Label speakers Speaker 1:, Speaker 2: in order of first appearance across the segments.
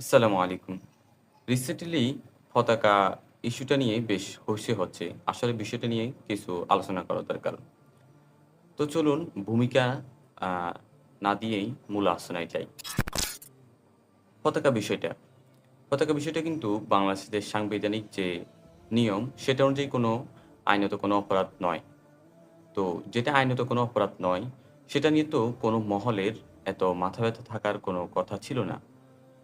Speaker 1: আসসালামু আলাইকুম। রিসেন্টলি পতাকা ইস্যুটা নিয়ে বেশ হইচই হচ্ছে। আসলে বিষয়টা নিয়ে কিছু আলোচনা করা দরকার। তো চলুন ভূমিকা না দিয়েই মূল আলোচনায় যাই। পতাকা বিষয়টা। পতাকা বিষয়টা কিন্তু বাংলাদেশের সাংবিধানিক যে নিয়ম সেটা অনুযায়ী কোনো আইনত কোনো অপরাধ নয়। তো যেটা আইনত কোনো অপরাধ নয়, সেটা নিয়ে তো কোনো মহলের এত মাথা ব্যথা থাকার কোনো কথা ছিল না।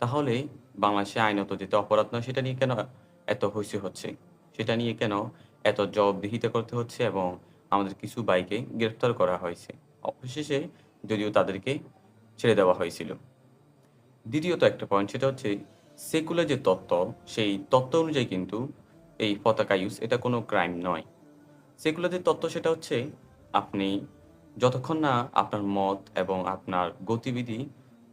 Speaker 1: তাহলে বাংলাদেশে আইনত যেটা অপরাধ নয় সেটা নিয়ে কেন এত হইচই হচ্ছে? সেটা নিয়ে কেন এত জবাবদিহিতা করতে হচ্ছে এবং আমাদের কিছু বাইকে গ্রেফতার করা হয়েছে। অবশেষে যদিও তাদেরকে ছেড়ে দেওয়া হয়েছিল। দ্বিতীয়ত একটা পয়েন্ট সেটা হচ্ছে সেকুলার যে তত্ত্ব, সেই তত্ত্ব অনুযায়ী কিন্তু এই পতাকা ইউজ এটা কোনো ক্রাইম নয়। সেকুলার যে তত্ত্ব সেটা হচ্ছে আপনি যতক্ষণ না আপনার মত এবং আপনার গতিবিধি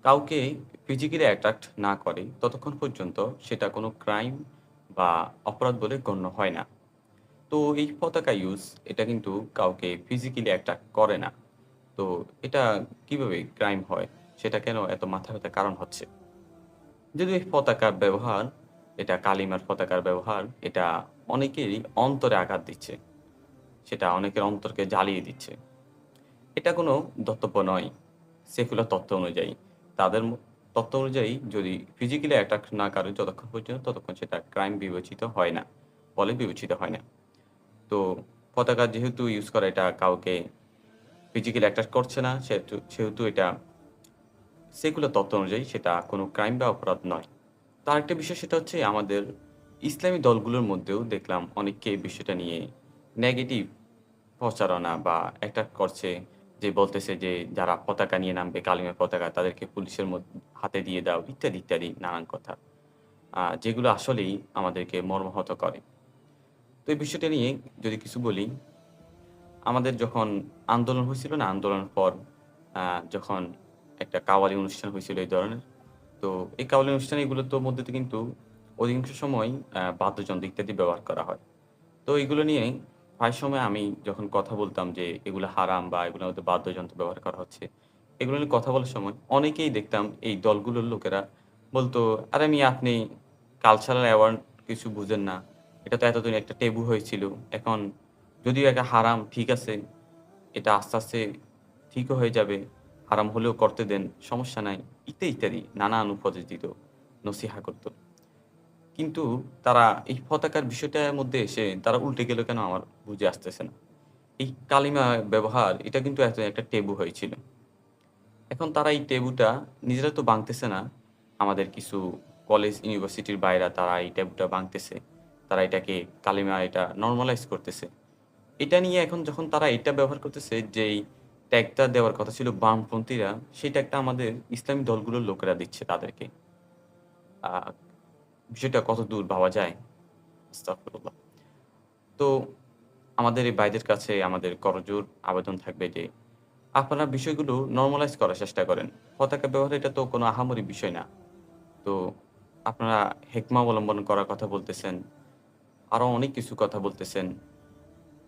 Speaker 1: কাউকে ফিজিক্যালি অ্যাট্রাক্ট না করে, ততক্ষণ পর্যন্ত সেটা কোনো ক্রাইম বা অপরাধ বলে গণ্য হয় না। তো এই পতাকা ইউজ এটা কিন্তু কাউকে ফিজিক্যালি অ্যাট্রাক্ট করে না। তো এটা কীভাবে ক্রাইম হয়? সেটা কেন এত মাথা ব্যাথার কারণ হচ্ছে? যদিও এই পতাকার ব্যবহার, এটা কালিমার পতাকার ব্যবহার, এটা অনেকেরই অন্তরে আঘাত দিচ্ছে। সেটা অনেকের অন্তরকে জ্বালিয়ে দিচ্ছে। এটা কোনো দত্তব্য নয়। সেকুলার তত্ত্ব অনুযায়ী। তাদের তথ্য অনুযায়ী যদি ফিজিক্যালি অ্যাট্রাক্ট না করে যতক্ষণ পর্যন্ত, ততক্ষণ সেটা ক্রাইম বিবেচিত হয় না। বলে বিবেচিত হয় না। তো পতাকা যেহেতু ইউজ করা, এটা কাউকে ফিজিক্যালি অ্যাট্রাক্ট করছে না, সেহেতু সেহেতু এটা সেকুলার তথ্য অনুযায়ী সেটা কোনো ক্রাইম বা অপরাধ নয়। তো আরেকটা বিষয় সেটা হচ্ছে আমাদের ইসলামী দলগুলোর মধ্যেও দেখলাম অনেককে এই বিষয়টা নিয়ে নেগেটিভ প্রচারণা বা অ্যাটাক করছে। যে বলতেছে যে যারা পতাকা নিয়ে নামবে কালিমের পতাকা তাদেরকে পুলিশের হাতে দিয়ে দাও ইত্যাদি, ইত্যাদি নানান কথা। যেগুলো আসলেই আমাদেরকে মর্মাহত করে। তো এই বিষয়টা নিয়ে যদি কিছু বলি, আমাদের যখন আন্দোলন হয়েছিল না? আন্দোলনের পর যখন একটা কাওয়ালি অনুষ্ঠান হয়েছিল এই ধরনের। তো এই কাওয়ালি অনুষ্ঠান এগুলোর মধ্যে কিন্তু অধিকাংশ সময় বাদ্যযন্ত্র ইত্যাদি ব্যবহার করা হয়। তো এইগুলো নিয়ে প্রায় সময় আমি যখন কথা বলতাম যে এগুলো হারাম বা এগুলোর মধ্যে বাদ্যযন্ত্র ব্যবহার করা হচ্ছে। এগুলো নিয়ে কথা বলার সময় অনেকেই দেখতাম এই দলগুলোর লোকেরা বলতো "আরে আমি আপনি কালচারাল অ্যাওয়ার্ড কিছু বুঝেন না। এটা তো এতদিন একটা ট্যাবু হয়েছিল। এখন যদিও একটা হারাম ঠিক আছে। এটা আস্তে, আস্তে ঠিকও হয়ে যাবে। হারাম হলেও করতে দেন, সমস্যা নাই।" ইত্যাদি, ইত্যাদি নানান উপদেশ দিত, নসিহা করত। কিন্তু তারা এই পতাকার বিষয়টার মধ্যে এসে তারা উল্টে গেল কেন আমার বুঝে আসতেছে না। এই কালিমা ব্যবহার এটা কিন্তু একটা টেবু হয়েছিল। এখন তারা এই টেবুটা নিজেরা তো ভাঙতেছে না। আমাদের কিছু কলেজ, ইউনিভার্সিটির ভাইরা তারা এই ট্যাবুটা ভাঙতেছে। তারা এটাকে কালিমা এটা নর্মালাইজ করতেছে। এটা নিয়ে এখন যখন তারা এটা ব্যবহার করতেছে যেই ট্যাগটা দেওয়ার কথা ছিল বামপন্থীরা, সেই ট্যাগটা আমাদের ইসলামী দলগুলোর লোকেরা দিচ্ছে তাদেরকে। আ কত দূর ভাবা যায়? তো আমাদের এই ভাইদের কাছে আমাদের করজোর আবেদন থাকবে যে আপনারা বিষয়গুলো নরমালাইজ করার চেষ্টা করেন। পতাকা ব্যবহার এটা তো কোনো আহামরি বিষয় না। তো আপনারা হেকমা অবলম্বন করার কথা বলতেছেন। আরও অনেক কিছু কথা বলতেছেন।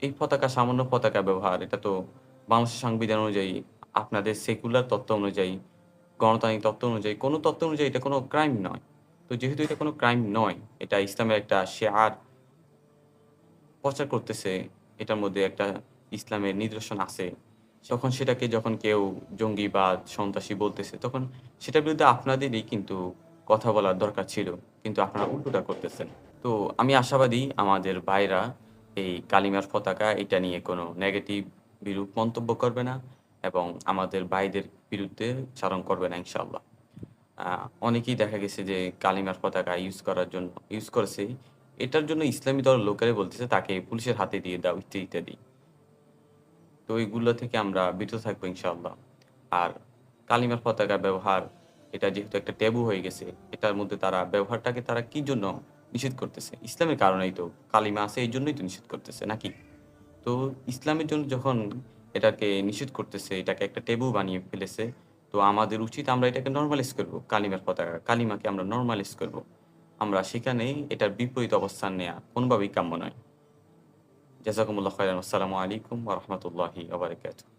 Speaker 1: এই পতাকা সামান্য পতাকা ব্যবহার এটা তো বাংলাদেশের সংবিধান অনুযায়ী, আপনাদের সেকুলার তত্ত্ব অনুযায়ী, গণতান্ত্রিক তত্ত্ব অনুযায়ী, কোনো তত্ত্ব অনুযায়ী এটা কোনো ক্রাইম নয়। তো যেহেতু এটা কোনো ক্রাইম নয়, এটা ইসলামের একটা শিআর প্রচার করতেছে, এটার মধ্যে একটা ইসলামের নিদর্শন আছে। তখন সেটাকে যখন কেউ জঙ্গিবাদ, সন্ত্রাসী বলতেছে, তখন সেটার বিরুদ্ধে আপনাদেরই কিন্তু কথা বলার দরকার ছিল। কিন্তু আপনারা উল্টোটা করতেছেন। তো আমি আশাবাদী আমাদের ভাইরা এই কালিমার পতাকা এটা নিয়ে কোনো নেগেটিভ বিরূপ মন্তব্য করবে না এবং আমাদের ভাইদের বিরুদ্ধে চারণ করবে না ইনশাআল্লাহ। অনেকেই দেখা গেছে যে কালিমার পতাকা ইউজ করার জন্য ইউজ করেছে। এটার জন্য ইসলামী দল লোকেরাই বলতেছে তাকে পুলিশের হাতে দিয়ে দাও ইত্যাদি, ইত্যাদি। তো এগুলো থেকে আমরা বিরত থাকব ইনশাআল্লাহ। আর কালিমার পতাকা ব্যবহার এটা যেহেতু একটা ট্যাবু হয়ে গেছে, এটার মধ্যে তারা ব্যবহারটাকে তারা কি জন্য নিষেধ করতেছে? ইসলামের কারণেই তো। কালিমা আছে এই জন্যই তো নিষেধ করতেছে, নাকি? তো ইসলামের জন্য যখন এটাকে নিষেধ করতেছে, এটাকে একটা ট্যাবু বানিয়ে ফেলেছে, তো আমাদের উচিত আমরা এটাকে নর্মালাইজ করব। কালিমার পতাকা, কালিমাকে আমরা নর্মালাইজ করব। আমরা সেখানে এটার বিপরীত অবস্থান নেয়া কোনোভাবেই কাম্য নয়। জাজাকুমুল্লাহ। আসসালামু আলাইকুম ওয়া রাহমাতুল্লাহি ওয়া বারাকাতুহু।